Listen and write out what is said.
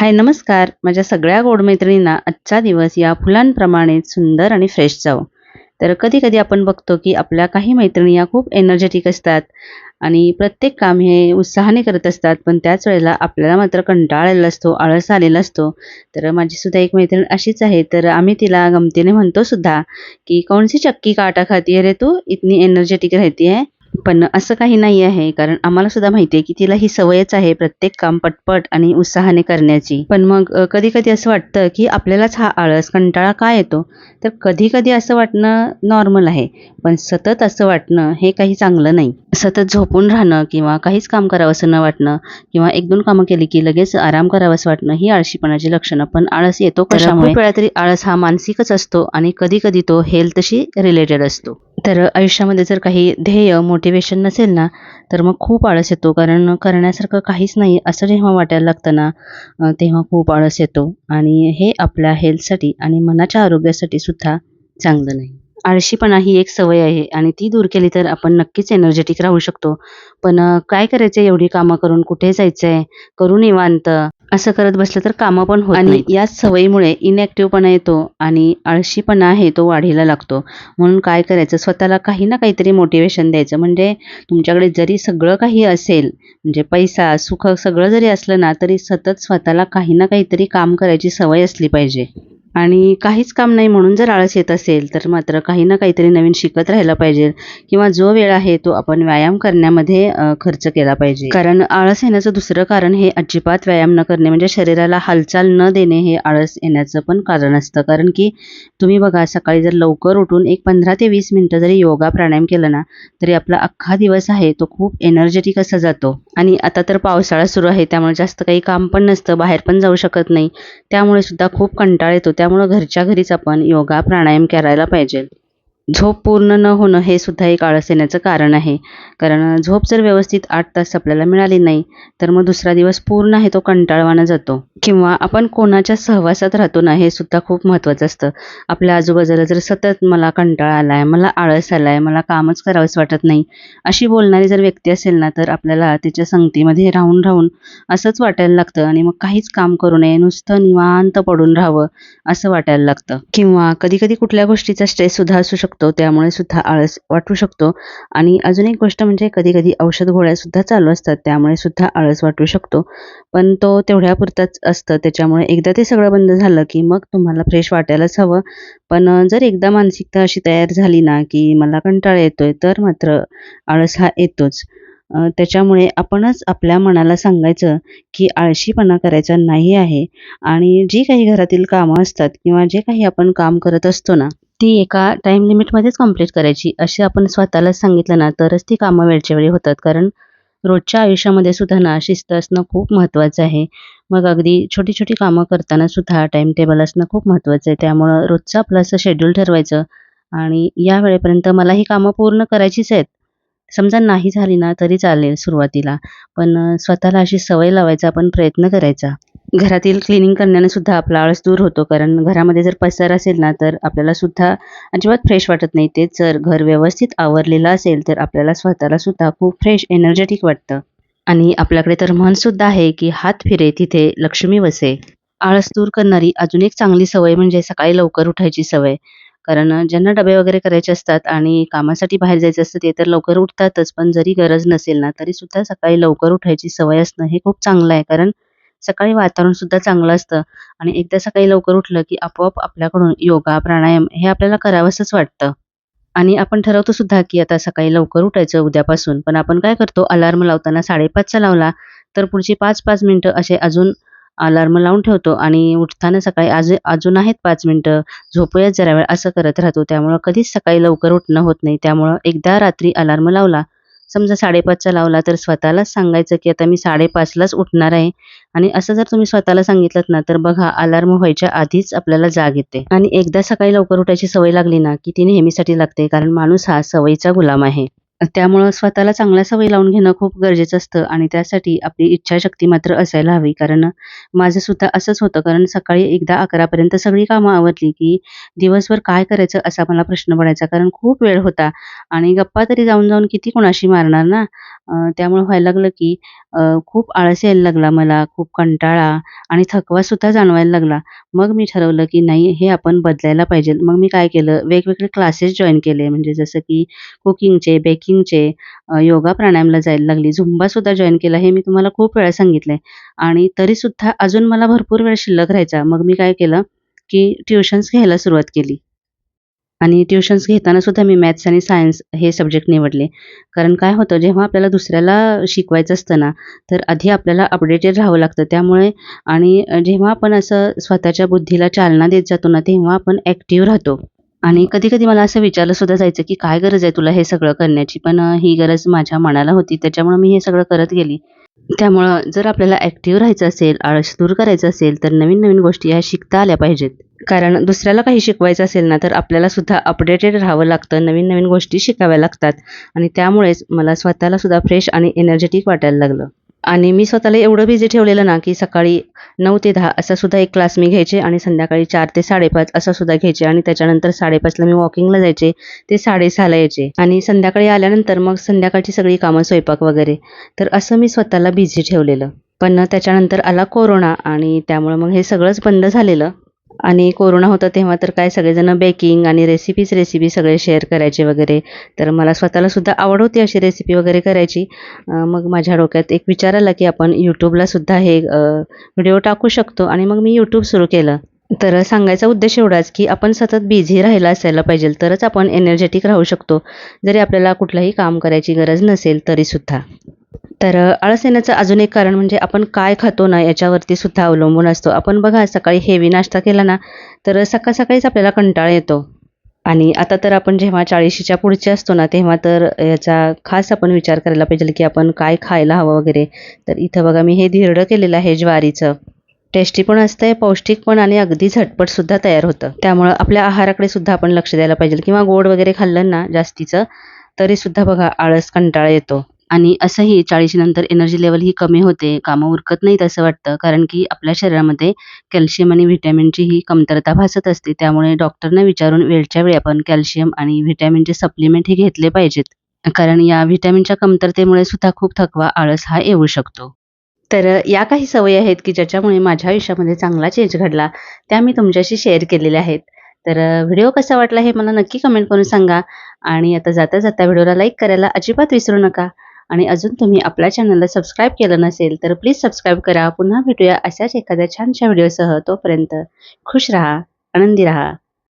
हाय नमस्कार. माझ्या सगळ्या गोड मैत्रिणींना आजचा दिवस या फुलांप्रमाणेच सुंदर आणि फ्रेश जावो. तर कधी कधी आपण बघतो की आपल्या काही मैत्रिणी या खूप एनर्जेटिक असतात आणि प्रत्येक काम हे उत्साहाने करत असतात पण त्याच वेळेला आपल्याला मात्र कंटाळलेला असतो आळस आलेला असतो. तर माझीसुद्धा एक मैत्रीण अशीच आहे. तर आम्ही तिला गमतीने म्हणतो सुद्धा की कौन चक्की काटा खाती अरे रे तू? इतनी एनर्जेटिक राहती आहे पण असं काही नाही आहे कारण आम्हाला सुद्धा माहिती आहे की तिला ही सवयच आहे प्रत्येक काम पटपट आणि उत्साहाने करण्याची. पण मग कधी कधी असं वाटतं की आपल्यालाच हा आळस कंटाळा का येतो? तर कधी कधी असं वाटणं नॉर्मल आहे पण सतत असं वाटणं हे काही चांगलं नाही. सतत झोपून राहणं किंवा काहीच काम करावंसं न वाटणं किंवा एक दोन कामं केली की लगेच आराम करावंसं वाटणं ही आळशीपणाची लक्षणं. पण आळस येतो कशामुळे? वेळा तरी आळस हा मानसिकच असतो आणि कधी कधी तो हेल्थशी रिलेटेड असतो. तर आयुष्यामध्ये जर काही ध्येय मोटिवेशन नसेल ना तर मग खूप आळस येतो. कारण करण्यासारखं काहीच नाही असं जेव्हा वाटायला लागतं ना तेव्हा खूप आळस येतो. आणि हे आपल्या हेल्थसाठी आणि मनाच्या आरोग्यासाठी सुद्धा चांगलं नाही. आळशीपणा ही एक सवय आहे आणि ती दूर केली तर आपण नक्कीच एनर्जेटिक राहू शकतो. पण काय करायचं एवढी कामं करून? कुठे जायचं आहे करू निवांत. असं करत बसलं तर कामं पण होत आणि याच सवयीमुळे इनॅक्टिव्हपणा येतो आणि आळशीपणा आहे तो वाढीला लागतो. म्हणून काय करायचं? स्वतःला काही ना काहीतरी मोटिवेशन द्यायचं. म्हणजे तुमच्याकडे जरी सगळं काही असेल म्हणजे पैसा सुख सगळं जरी असलं ना तरी सतत स्वतःला काही ना काहीतरी काम करायची सवय असली पाहिजे. आणि काहीच काम नाही म्हणून जर आळस येत असेल तर मात्र काही ना काहीतरी नवीन शिकत राहायला पाहिजे किंवा जो वेळ आहे तो आपण व्यायाम करण्यामध्ये खर्च केला पाहिजे. कारण आळस येण्याचं दुसरं कारण हे अजिबात व्यायाम न करणे म्हणजे शरीराला हालचाल न देणे हे आळस येण्याचं पण कारण असतं. कारण की तुम्ही बघा सकाळी जर लवकर उठून एक पंधरा ते वीस मिनटं जरी योगा प्राणायाम केला ना तरी आपला अख्खा दिवस आहे तो खूप एनर्जेटिक असा जातो. आणि आता तर पावसाळा सुरू आहे त्यामुळे जास्त काही काम पण नसतं बाहेर पण जाऊ शकत नाही. त्यामुळे सुद्धा खूप कंटाळ येतो. त्यामुळं घरच्या घरीच आपण योगा प्राणायाम करायला पाहिजे. झोप पूर्ण न होणं हे सुद्धा एक आळस येण्याचं कारण आहे. कारण झोप जर व्यवस्थित आठ तास आपल्याला मिळाली नाही तर मग दुसरा दिवस पूर्ण आहे तो कंटाळवाणा जातो. किंवा आपण कोणाच्या सहवासात राहतो ना हे सुद्धा खूप महत्त्वाचं असतं. आपल्या आजूबाजूला जर सतत मला कंटाळा आलाय मला आळस आलाय मला कामच करावंसं वाटत नाही अशी बोलणारी जर व्यक्ती असेल ना तर आपल्याला तिच्या संगतीमध्ये राहून राहून असंच वाटायला लागतं आणि मग काहीच काम करू नये नुसतं निवांत पडून राहावं असं वाटायला लागतं. किंवा कधी कधी कुठल्या गोष्टीचा स्ट्रेस सुद्धा असू शकतो. त्यामुळे सुद्धा आळस वाटू शकतो. आणि अजून एक गोष्ट म्हणजे कधी कधी औषध गोळ्या सुद्धा चालू असतात त्यामुळे सुद्धा आळस वाटू शकतो. पण तो तेवढ्यापुरताच असतं त्याच्यामुळे एकदा ते सगळं बंद झालं की मग तुम्हाला फ्रेश वाटायलाच हवं. पण जर एकदा मानसिकता अशी तयार झाली ना की मला कंटाळा येतोय तर मात्र आळस हा येतोच. त्याच्यामुळे आपणच आपल्या मनाला सांगायचं की आळशीपणा करायचा नाही आहे. आणि जी काही घरातील कामं असतात किंवा जे काही आपण काम करत असतो ना ती एका टाईम लिमिटमध्येच कंप्लीट करायची. असे आपण स्वतःलाच सांगितलं ना तरच ती कामं वेळच्या वेळी होतात. कारण रोजच्या आयुष्यामध्ये सुद्धा ना शिस्त असणं खूप महत्त्वाचं आहे. मग अगदी छोटी छोटी कामं करताना सुद्धा टाईम टेबल असणं खूप महत्त्वाचं आहे. त्यामुळं रोजचं आपलं असं शेड्यूल ठरवायचं. आणि या वेळेपर्यंत मला ही कामं पूर्ण करायचीच आहेत. समजा नाही झाली ना तरी चालेल सुरुवातीला. पण स्वतःला अशी सवय लावायचा आपण प्रयत्न करायचा. घरातील क्लिनिंग करण्याने सुद्धा आपला आळस दूर होतो. कारण घरामध्ये जर पसार असेल ना तर आपल्याला सुद्धा अजिबात फ्रेश वाटत नाही. तेच जर घर व्यवस्थित आवरलेलं असेल तर आपल्याला स्वतःला सुद्धा खूप फ्रेश एनर्जेटिक वाटतं. आणि आपल्याकडे तर म्हण सुद्धा आहे की हात फिरे तिथे लक्ष्मी वसे. आळस दूर करणारी अजून एक चांगली सवय म्हणजे सकाळी लवकर उठायची सवय. कारण ज्यांना डबे वगैरे करायचे असतात आणि कामासाठी बाहेर जायचं असतं ते तर लवकर उठतातच. पण जरी गरज नसेल ना तरी सुद्धा सकाळी लवकर उठायची सवय असणं हे खूप चांगलं आहे. कारण सकाळी वातावरण सुद्धा चांगलं असतं. आणि एकदा सकाळी लवकर उठलं की आपोआप आपल्याकडून योगा प्राणायाम हे आपल्याला करावंसंच वाटतं. आणि आपण ठरवतो सुद्धा की आता सकाळी लवकर उठायचं उद्यापासून. पण आपण काय करतो? अलार्म लावताना साडेपाचचा लावला तर पुढची पाच पाच मिनटं असे अजून अलार्म लावून ठेवतो आणि उठताना सकाळी आज अजून आहेत पाच मिनटं. झोपूयात जरा वेळ असं करत राहतो. त्यामुळं कधीच सकाळी लवकर उठणं होत नाही. त्यामुळं एकदा रात्री अलार्म लावला समजा साडेपाचचा लावला तर स्वतःलाच सांगायचं की आता मी साडेपाचलाच उठणार आहे. आणि असं जर तुम्ही स्वतःला सांगितलं ना तर बघा अलार्म व्हायच्या आधीच आपल्याला जाग येते. आणि एकदा सकाळी लवकर उठायची सवय लागली ना की ती नेहमीसाठी लागते कारण माणूस हा सवयीचा गुलाम आहे. त्यामुळं स्वतःला चांगल्या सवयी लावून घेणं खूप गरजेचं असतं आणि त्यासाठी आपली इच्छाशक्ती मात्र असायला हवी. कारण माझं सुद्धा असंच होतं. कारण सकाळी एकदा अकरापर्यंत सगळी कामं आवरली, की दिवसभर काय करायचं असा मला प्रश्न पडायचा. कारण खूप वेळ होता आणि गप्पा तरी जाऊन-जाऊन किती कोणाशी मारणार ना? अ, त्यामुळे व्हायला लागलं, की अ, खूप आळस यायला लागला मला, खूप कंटाळा आणि थकवासुद्धा जाणवायला लागला. मग मी ठरवलं, की नाही हे आपण बदलायला पाहिजे. मग मी काय केलं, वेगवेगळे क्लासेस जॉईन केले. म्हणजे जसं की कुकिंगचे, बेकिंगचे, योगा प्राणायामला जायला लागली. झुंबासुद्धा जॉईन केला. हे मी तुम्हाला खूप वेळा सांगितलंय आणि तरीसुद्धा अजून मला भरपूर वेळ शिल्लक राहायचा. मग मी काय केलं, की ट्युशन्स घ्यायला सुरुवात केली. आणि ट्युशन्स घेताना सुद्धा मी मॅथ्स आणि सायन्स हे सब्जेक्ट निवडले. कारण काय होतं, जेव्हा आपल्याला दुसऱ्याला शिकवायचं असतं ना, तर आधी आपल्याला अपडेटेड राहावं लागतं. त्यामुळे आणि जेव्हा आपण असं स्वतःच्या बुद्धीला चालना देत जातो ना, तेव्हा आपण ॲक्टिव्ह राहतो. आणि कधी-कधी मला असं विचारलं सुद्धा जायचं, की "काय गरज आहे तुला हे सगळं करण्याची?" पण ही गरज माझ्या मनाला होती. त्याच्यामुळं मी हे सगळं करत गेली. त्यामुळं जर आपल्याला ॲक्टिव्ह राहायचं असेल, आळस दूर करायचं असेल, तर नवीन-नवीन गोष्टी ह्या शिकता आल्या पाहिजेत. कारण दुसऱ्याला काही शिकवायचं असेल ना, तर आपल्याला सुद्धा अपडेटेड राहावं लागतं. नवीन-नवीन गोष्टी शिकाव्या लागतात आणि त्यामुळेच मला स्वतःला सुद्धा फ्रेश आणि एनर्जेटिक वाटायला लागलं. आणि मी स्वतःला एवढं बिझी ठेवलेलं ना, की सकाळी नऊ ते दहा असा सुद्धा एक क्लास मी घ्यायचे आणि संध्याकाळी चार ते 5:30 असा सुद्धा घ्यायचे आणि त्याच्यानंतर 5:30ला मी वॉकिंगला जायचे. ते 6:30ला यायचे आणि संध्याकाळी आल्यानंतर मग संध्याकाळची सगळी कामं, स्वयंपाक वगैरे. तर असं मी स्वतःला बिझी ठेवलेलं. पण त्याच्यानंतर आला कोरोना आणि त्यामुळं मग हे सगळंच बंद झालेलं. आणि कोरोना होता तेव्हा तर काय सगळेजण बेकिंग आणि रेसिपीज रेसिपी सगळे शेअर करायचे वगैरे. तर मला स्वतःला सुद्धा आवड होती अशी रेसिपी वगैरे करायची. मग माझ्या डोक्यात एक विचार आला, की आपण यूट्यूबलासुद्धा सुद्धा हे व्हिडिओ टाकू शकतो आणि मग मी यूट्यूब सुरू केलं. तर सांगायचा उद्देश एवढाच, की आपण सतत बिझी राहायला असायला पाहिजे. तरच आपण एनर्जेटिक राहू शकतो. जरी आपल्याला कुठलंही काम करायची गरज नसेल तरीसुद्धा. तर आळस येण्याचं अजून एक कारण म्हणजे आपण काय खातो ना, याच्यावरती सुद्धा अवलंबून असतो. आपण बघा सकाळी हेवी नाश्ता केला ना, तर सकाळ-सकाळीच आपल्याला कंटाळा येतो. आणि आता तर आपण जेव्हा 40शीच्या पुढचे असतो ना, तेव्हा तर याचा खास आपण विचार करायला पाहिजे, की आपण काय खायला हवं वगैरे. तर इथं बघा मी हे धिरडं केलेलं आहे ज्वारीचं. टेस्टी पण असतंय, पौष्टिक पण आणि अगदी झटपटसुद्धा तयार होतं. त्यामुळं आपल्या आहाराकडे सुद्धा आपण लक्ष द्यायला पाहिजे किंवा गोड वगैरे खाल्लं ना जास्तीचं, तरीसुद्धा बघा आळस, कंटाळा येतो. आणि असंही 40शी नंतर एनर्जी लेवल ही कमी होते, कामं उरकत नाहीत असं वाटतं. कारण की आपल्या शरीरामध्ये कॅल्शियम आणि व्हिटॅमिनची ही कमतरता भासत असते. त्यामुळे डॉक्टरना विचारून वेळच्या वेळी आपण कॅल्शियम आणि व्हिटॅमिनचे सप्लिमेंट हे घेतले पाहिजेत. कारण या व्हिटॅमिनच्या कमतरतेमुळे सुद्धा खूप थकवा, आळस हा येऊ शकतो. तर या काही सवयी आहेत, की ज्याच्यामुळे माझ्या आयुष्यामध्ये चांगला चेंज घडला. त्या मी तुमच्याशी शेअर केलेल्या आहेत. तर व्हिडिओ कसा वाटला हे मला नक्की कमेंट करून सांगा. आणि आता जाता-जाता व्हिडिओला लाईक करायला अजिबात विसरू नका. आणि अजून तुम्ही आपल्या चॅनलला सबस्क्राईब केलं नसेल, तर प्लीज सबस्क्राईब करा. पुन्हा भेटूया अशाच एखाद्या छानशा व्हिडिओसह. तोपर्यंत खुश राहा, आनंदी राहा.